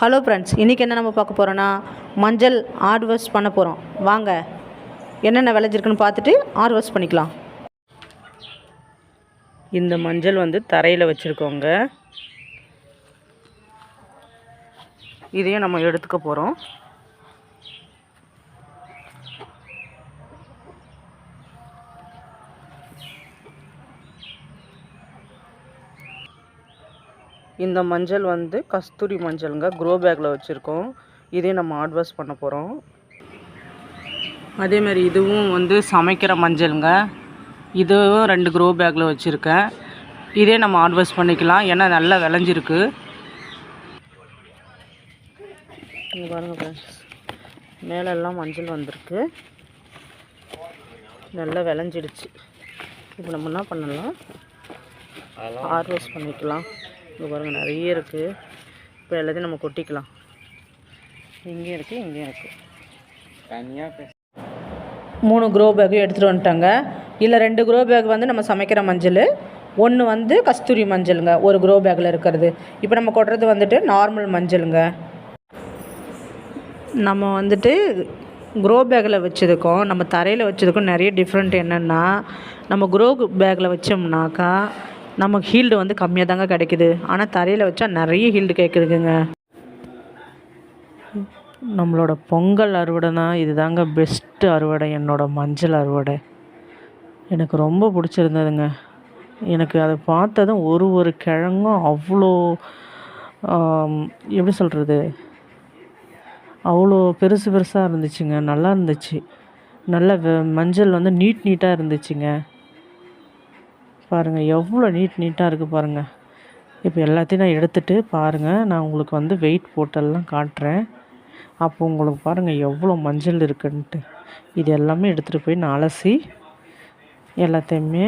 Hello friends இன்றைக்கி என்ன நம்ம பார்க்க போகிறோன்னா மஞ்சள் ஹார்வெஸ்ட் பண்ண போகிறோம் வாங்க என்னென்ன விளைஞ்சிருக்குன்னு பார்த்துட்டு ஹார்வெஸ்ட் பண்ணிக்கலாம். இந்த மஞ்சள் வந்து தரையில் வச்சுருக்கோங்க. இதையும் நம்ம எடுத்துக்க போகிறோம் இந்த மஞ்சள் வந்து கஸ்தூரி மஞ்சளுங்க க்ரோ பேக்கில் வச்சுருக்கோம். இதே நம்ம ஹார்வெஸ்ட் பண்ண போகிறோம் அதேமாதிரி இதுவும் வந்து சமைக்கிற மஞ்சளுங்க. இதுவும் ரெண்டு க்ரோ பேக்கில் வச்சுருக்கேன். இதே நம்ம ஹார்வெஸ்ட் பண்ணிக்கலாம். ஏன்னா நல்லா விளைஞ்சிருக்கு. இங்கே பாருங்கள் ஃப்ரெண்ட்ஸ் மேலெல்லாம் மஞ்சள் வந்திருக்கு. நல்லா விளைஞ்சிடுச்சு. இப்போ நம்ம என்ன பண்ணலாம்? ஹார்வெஸ்ட் பண்ணிக்கலாம். இங்கே பாருங்கள் நிறைய இருக்குது இப்போ எல்லாத்தையும் நம்ம கொட்டிக்கலாம். இங்கேயும் இருக்குது இங்கேயும் இருக்குது தனியாக மூணு க்ரோ பேக்கும் எடுத்துகிட்டு வந்துட்டாங்க. இல்லை ரெண்டு க்ரோ பேக் வந்து நம்ம சமைக்கிற மஞ்சள் ஒன்று வந்து கஸ்தூரி மஞ்சளுங்க ஒரு க்ரோ பேக்கில் இருக்கிறது. இப்போ நம்ம கொட்டுறது வந்துட்டு நார்மல் மஞ்சளுங்க. நம்ம வந்துட்டு க்ரோ பேக்கில் வச்சதுக்கும் நம்ம தரையில் வச்சதுக்கும் நிறைய டிஃப்ரெண்ட் என்னென்னா நம்ம க்ரோ பேக்கில் வச்சோம்னாக்கா நமக்கு ஹீல்டு வந்து கம்மியாக தாங்க கிடைக்குது. ஆனால் தரையில் வச்சா நிறைய ஹீல்டு கேட்குதுங்க நம்மளோட பொங்கல் அறுவடைனா இது தாங்க பெஸ்ட்டு அறுவடை. என்னோட மஞ்சள் அறுவடை. எனக்கு ரொம்ப பிடிச்சிருந்ததுங்க. எனக்கு அதை பார்த்ததும் ஒரு ஒரு கிழங்கும் அவ்வளோ எப்படி சொல்கிறது அவ்வளோ பெருசு பெருசாக இருந்துச்சுங்க. நல்லா இருந்துச்சு. நல்ல வெ- மஞ்சள் வந்து நீட் நீட்டாக இருந்துச்சுங்க. பாருங்கள் எவ்வளோ நீட் நீட்டாக இருக்குது பாருங்கள் இப்போ எல்லாத்தையும் நான் எடுத்துகிட்டு பாருங்கள் நான் உங்களுக்கு வந்து வெயிட் போட்டெல்லாம் காட்டுறேன். அப்போ உங்களுக்கு பாருங்கள் எவ்வளோ மஞ்சள் இருக்குன்ட்டு. இது எல்லாமே எடுத்துகிட்டு போய் நான் அலசி எல்லாத்தையுமே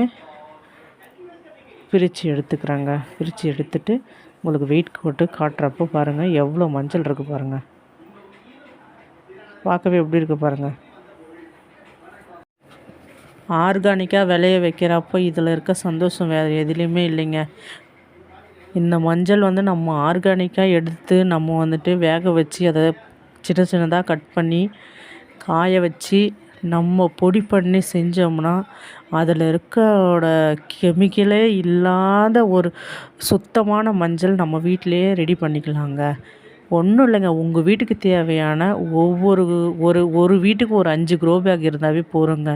பிரித்து எடுத்துக்கிறாங்க. பிரித்து எடுத்துட்டு உங்களுக்கு வெயிட் போட்டு காட்டுறப்போ பாருங்கள் எவ்வளோ மஞ்சள் இருக்குது பாருங்கள் பார்க்கவே எப்படி இருக்குது பாருங்கள் ஆர்கானிக்காக விளைய வைக்கிறப்போ இதில் இருக்க சந்தோஷம் வேறு எதுலேயுமே இல்லைங்க. இந்த மஞ்சள் வந்து நம்ம ஆர்கானிக்காக எடுத்து நம்ம வந்துட்டு வேக வச்சு அதை சின்ன சின்னதாக கட் பண்ணி காய வச்சு நம்ம பொடி பண்ணி செஞ்சோம்னா அதில் இருக்கோட கெமிக்கலே இல்லாத ஒரு சுத்தமான மஞ்சள் நம்ம வீட்டிலையே ரெடி பண்ணிக்கலாங்க. ஒன்றும் இல்லைங்க. உங்கள் வீட்டுக்கு தேவையான ஒவ்வொரு ஒரு ஒரு வீட்டுக்கு ஒரு அஞ்சு க்ரோ பேக் இருந்தாவே போதுங்க.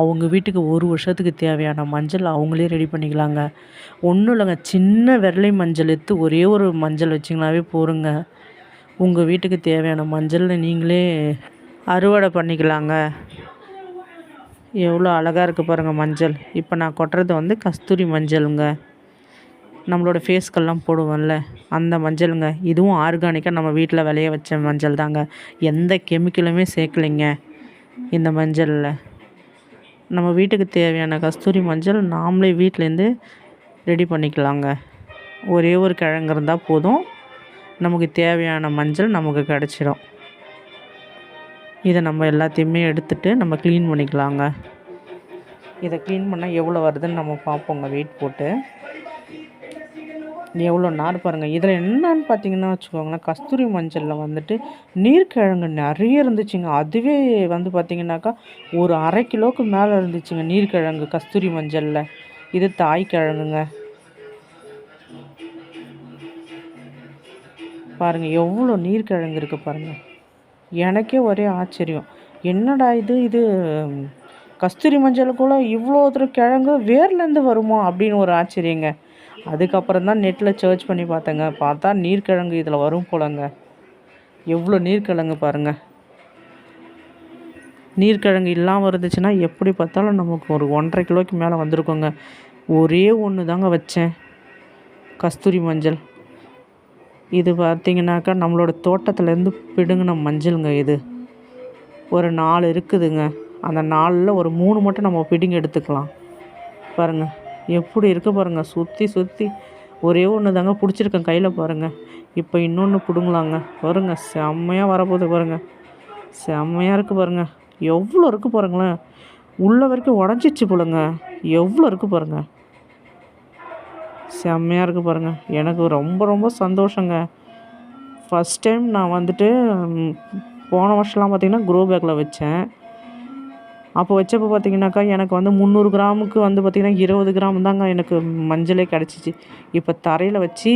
அவங்க வீட்டுக்கு ஒரு வருஷத்துக்கு தேவையான மஞ்சள் அவங்களே ரெடி பண்ணிக்கலாங்க. ஒன்றும் இல்லைங்க. சின்ன விரலை மஞ்சள் எடுத்து ஒரே ஒரு மஞ்சள் வச்சிங்கனாவே போதுங்க. உங்கள் வீட்டுக்கு தேவையான மஞ்சள் நீங்களே அறுவடை பண்ணிக்கலாங்க. எவ்வளோ அழகாக இருக்குது பாருங்கள் மஞ்சள். இப்போ நான் கொட்டுறது வந்து கஸ்தூரி மஞ்சளுங்க. நம்மளோட ஃபேஸ்க்கெல்லாம் போடுவோம்ல அந்த மஞ்சளுங்க. இதுவும் ஆர்கானிக்காக நம்ம வீட்டில் விளைய வச்ச மஞ்சள் தாங்க. எந்த கெமிக்கலுமே சேர்க்கலைங்க இந்த மஞ்சளில். நம்ம வீட்டுக்கு தேவையான கஸ்தூரி மஞ்சள் நாமளே வீட்டிலேருந்து ரெடி பண்ணிக்கலாங்க. ஒரே ஒரு கிழங்கு இருந்தால் போதும். நமக்கு தேவையான மஞ்சள் நமக்கு கிடச்சிடும் இதை நம்ம எல்லாத்தையுமே எடுத்துட்டு நம்ம க்ளீன் பண்ணிக்கலாங்க. இதை க்ளீன் பண்ணால் எவ்வளோ வருதுன்னு நம்ம பார்ப்போங்க வெயிட் போட்டு. எவ்வளோ நார் பாருங்கள் இதில் என்னன்னு பார்த்தீங்கன்னா வச்சுக்கோங்களேன் கஸ்தூரி மஞ்சளில் வந்துட்டு நீர்க்கிழங்கு நிறைய இருந்துச்சுங்க. அதுவே வந்து பார்த்தீங்கன்னாக்கா ஒரு அரை கிலோவுக்கு மேலே இருந்துச்சுங்க நீர்க்கிழங்கு கஸ்தூரி மஞ்சளில். இது தாய் கிழங்குங்க பாருங்கள் எவ்வளோ நீர்க்கிழங்கு இருக்குது பாருங்கள் எனக்கே ஒரே ஆச்சரியம். என்னடா இது? இது கஸ்தூரி கஸ்தூரி கூட இவ்வளோ தூரம் கிழங்கு வேர்லேருந்து வருமா அப்படின்னு ஒரு ஆச்சரியங்க. அதுக்கப்புறம் தான் நெட்டில் சர்ச் பண்ணி பார்த்தேங்க. பார்த்தா நீர்க்கிழங்கு இதில் வரும் போலங்க. எவ்வளோ நீர்க்கிழங்கு பாருங்கள் நீர்க்கிழங்கு இல்லாமல் இருந்துச்சுன்னா எப்படி பார்த்தாலும் நமக்கு ஒரு ஒன்றரை கிலோக்கு மேலே வந்திருக்கோங்க. ஒரே ஒன்று தாங்க வச்சேன். கஸ்தூரி மஞ்சள். இது பார்த்தீங்கன்னாக்கா நம்மளோட தோட்டத்துலேருந்து பிடுங்கின மஞ்சளுங்க இது. ஒரு நாலு இருக்குதுங்க. அந்த நாளில் ஒரு மூணு மட்டும் நம்ம பிடுங்கி எடுத்துக்கலாம். பாருங்கள் எப்படி இருக்க பாருங்கள் சுற்றி சுற்றி ஒரே ஒன்று தாங்க பிடிச்சிருக்கேன் கையில் பாருங்கள் இப்போ இன்னொன்று பிடுங்கலாங்க. பாருங்க செம்மையாக வரப்போகுது பாருங்கள் செம்மையாக இருக்குது பாருங்கள் எவ்வளோ இருக்குது பாருங்களேன். உள்ள வரைக்கும் உடஞ்சிச்சு போலங்க. எவ்வளோ இருக்குது பாருங்கள் செம்மையாக இருக்குது பாருங்கள் எனக்கு ரொம்ப ரொம்ப சந்தோஷங்க. ஃபஸ்ட் டைம் நான் வந்துட்டு போன வருஷம்லாம் பார்த்திங்கன்னா க்ரோ பேக்கில் வச்சேன். அப்போ வச்சப்போ பார்த்தீங்கன்னாக்கா எனக்கு வந்து முந்நூறு கிராமுக்கு வந்து பார்த்திங்கன்னா இருபது கிராம் தாங்க எனக்கு மஞ்சளே கிடச்சிச்சு. இப்போ தரையில் வச்சு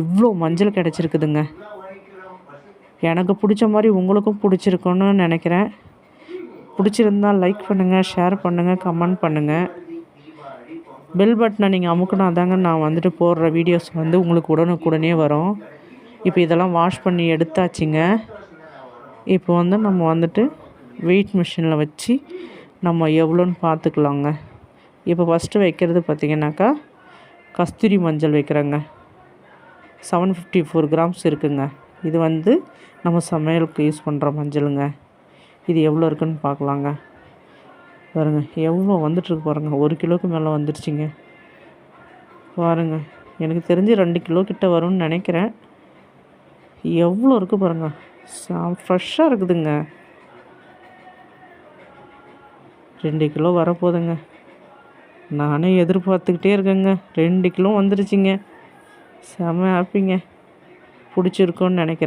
இவ்வளோ மஞ்சள் கிடச்சிருக்குதுங்க. எனக்கு பிடிச்ச மாதிரி உங்களுக்கும் பிடிச்சிருக்குன்னு நினைக்கிறேன். பிடிச்சிருந்தா லைக் பண்ணுங்கள் ஷேர் பண்ணுங்கள் கமெண்ட் பண்ணுங்கள் பெல் பட்டனை நீங்கள் அமுக்குனா தாங்க நான் வந்துட்டு போடுற வீடியோஸ் வந்து உங்களுக்கு உடனுக்குடனே வரும். இப்போ இதெல்லாம் வாஷ் பண்ணி எடுத்தாச்சுங்க. இப்போ வந்து நம்ம வந்துட்டு வெயிட் மிஷினில் வச்சு நம்ம எவ்வளோன்னு பார்த்துக்கலாங்க. இப்போ ஃபஸ்ட்டு வைக்கிறது பார்த்திங்கனாக்கா கஸ்தூரி மஞ்சள் வைக்கிறேங்க. செவன் ஃபிஃப்டி ஃபோர் கிராம்ஸ் இருக்குங்க. இது வந்து நம்ம சமையலுக்கு யூஸ் பண்ணுற மஞ்சளுங்க. இது எவ்வளோ இருக்குன்னு பார்க்கலாங்க. பாருங்க எவ்வளோ வந்துட்டுருக்கு பாருங்க. ஒரு கிலோக்கு மேலே வந்துருச்சுங்க. பாருங்க எனக்கு தெரிஞ்சு ரெண்டு கிலோ கிட்ட வரும்னு நினைக்கிறேன். எவ்வளோ இருக்குது பாருங்க. ஃப்ரெஷ்ஷாக இருக்குதுங்க. ரெண்டு கிலோ வரப்போகுதுங்க. நானே எதிர்பார்த்துக்கிட்டே இருக்கேங்க. ரெண்டு கிலோ வந்துருச்சுங்க. செம ஹாப்பிங்க பிடிச்சிருக்குன்னு நினைக்கிறேன்.